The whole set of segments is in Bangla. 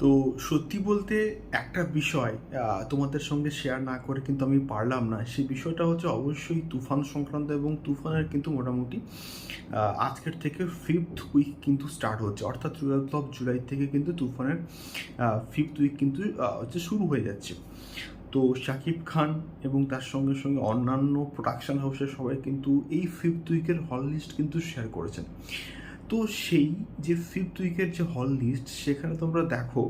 তো সত্যি বলতে একটা বিষয় তোমাদের সঙ্গে শেয়ার না করে কিন্তু আমি পারলাম না। সেই বিষয়টা হচ্ছে অবশ্যই তুফান সংক্রান্ত এবং তুফানের কিন্তু মোটামুটি আজকের থেকে ফিফথ উইক কিন্তু স্টার্ট হচ্ছে। অর্থাৎ টুয়েলভ অফ জুলাই থেকে কিন্তু তুফানের ফিফথ উইক কিন্তু হচ্ছে শুরু হয়ে যাচ্ছে। তো শাকিব খান এবং তার সঙ্গে সঙ্গে অন্যান্য প্রোডাকশন হাউসের সবাই কিন্তু এই ফিফথ উইকের হল লিস্ট কিন্তু শেয়ার করেছেন। তো সেই যে ফিফথ উইকের যে হল লিস্ট সেখানে তোমরা দেখো,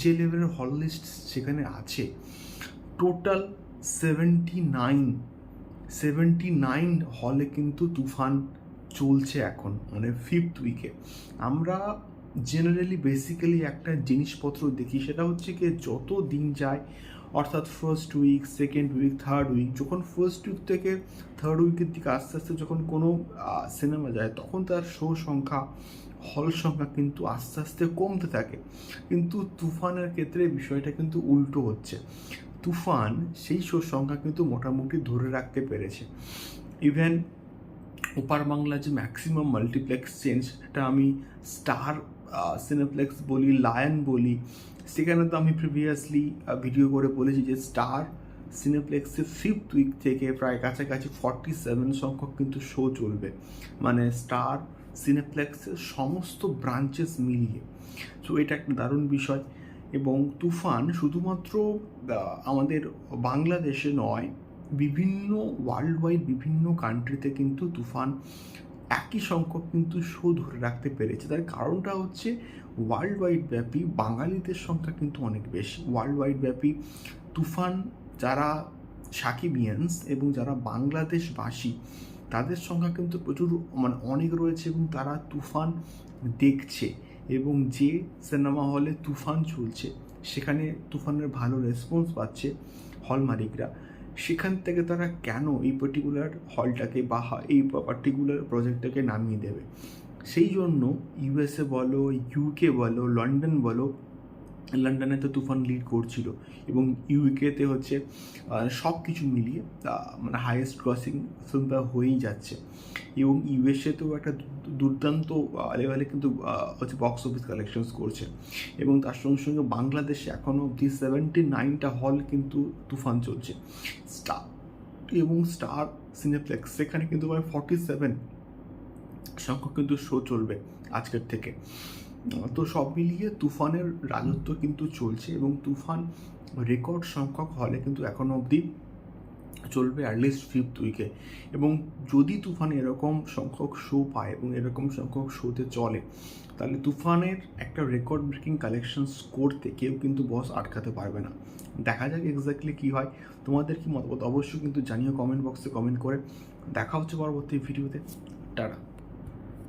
যে লেভেলের হল লিস্ট সেখানে আছে total seventy nine seventy nine হলে কিন্তু তুফান চলছে এখন মানে ফিফথ উইকে আমরা জেনারেলি বেসিক্যালি একটা জিনিসপত্র দেখি, সেটা হচ্ছে কি যত দিন যায় অর্থাৎ first week second week third week যখন ফার্স্ট উইক থেকে থার্ড উইকের দিকে আস্তে আস্তে যখন কোনো সিনেমা যায়, তখন তার শো সংখ্যা হল সংখ্যা কিন্তু আস্তে আস্তে কমতে থাকে। কিন্তু তুফানের ক্ষেত্রে বিষয়টা কিন্তু উল্টো হচ্ছে। তুফান সেই শো সংখ্যা কিন্তু মোটামুটি ধরে রাখতে পেরেছে। ইভেন ওপার বাংলা যে ম্যাক্সিমাম মাল্টিপ্লেক্স চেঞ্জ এটা আমি স্টার সিনেপ্লেক্স বলি লায়ন বলি, সেখানে তো আমি প্রিভিয়াসলি ভিডিও করে বলেছি যে স্টার সিনেপ্লেক্সে ফিফথ উইক থেকে প্রায় কাছাকাছি ফর্টি সেভেন সংখ্যক কিন্তু শো চলবে। মানে স্টার সিনেপ্লেক্সের সমস্ত ব্রাঞ্চেস মিলিয়ে। সো এটা একটা দারুণ বিষয়। এবং তুফান শুধুমাত্র আমাদের বাংলাদেশে নয় বিভিন্ন ওয়ার্ল্ড ওয়াইড বিভিন্ন কান্ট্রিতে কিন্তু তুফান একই সংখ্যক কিন্তু শো ধরে রাখতে পেরেছে। তার কারণটা হচ্ছে ওয়ার্ল্ড ওয়াইড ব্যাপী বাঙালিদের সংখ্যা কিন্তু অনেক বেশি। ওয়ার্ল্ড ওয়াইড ব্যাপী তুফান যারা সাকিবিয়ান্স এবং যারা বাংলাদেশবাসী, তাদের সংখ্যা কিন্তু প্রচুর মানে অনেক রয়েছে এবং তারা তুফান দেখছে এবং যে সিনেমা হলে তুফান চলছে, সেখানে তুফানের ভালো রেসপন্স পাচ্ছে হল মালিকরা সেখান থেকে তারা কেন এই পার্টিকুলার হলটাকে বা এই পার্টিকুলার প্রজেক্টটাকে নামিয়ে দেবে? সেই জন্য ইউএসএ বলো ইউকে বলো লন্ডন বলো লন্ডনে তো তুফান লিড করছিল এবং ইউকেতে হচ্ছে সব কিছু মিলিয়ে মানে হাইয়েস্ট ক্রসিং ফিল্মটা হয়েই যাচ্ছে। এবং ইউএসএতেও একটা দুর্দান্ত লেভেলে কিন্তু হচ্ছে বক্স অফিস কালেকশনস করছে। এবং তার সঙ্গে সঙ্গে বাংলাদেশে এখনও অবধি সেভেন্টি নাইনটা হল কিন্তু তুফান চলছে। স্টার, এবং স্টার সিনেপ্লেক্স সেখানে কিন্তু প্রায় ফর্টি সেভেন সংখ্যক কিন্তু শো চলবে আজকের থেকে। তো সব মিলিয়ে তুফানের রাজত্ব কিন্তু চলছে এবং তুফান রেকর্ড সংখ্যক হলে কিন্তু এখনও অবধি চলবে অ্যাটলিস্ট ফিফথ উইকে এবং যদি তুফান এরকম সংখ্যক শো পায় এবং এরকম সংখ্যক শোতে চলে, তাহলে তুফানের একটা রেকর্ড ব্রেকিং কালেকশনস করতে কেউ কিন্তু বস আটকাতে পারবে না। দেখা যাক এক্স্যাক্টলি কী হয়। তোমাদের কি মতামত? অবশ্যই কিন্তু জানিও কমেন্ট বক্সে কমেন্ট করে। দেখা হচ্ছে পরবর্তী ভিডিওতে টাটা।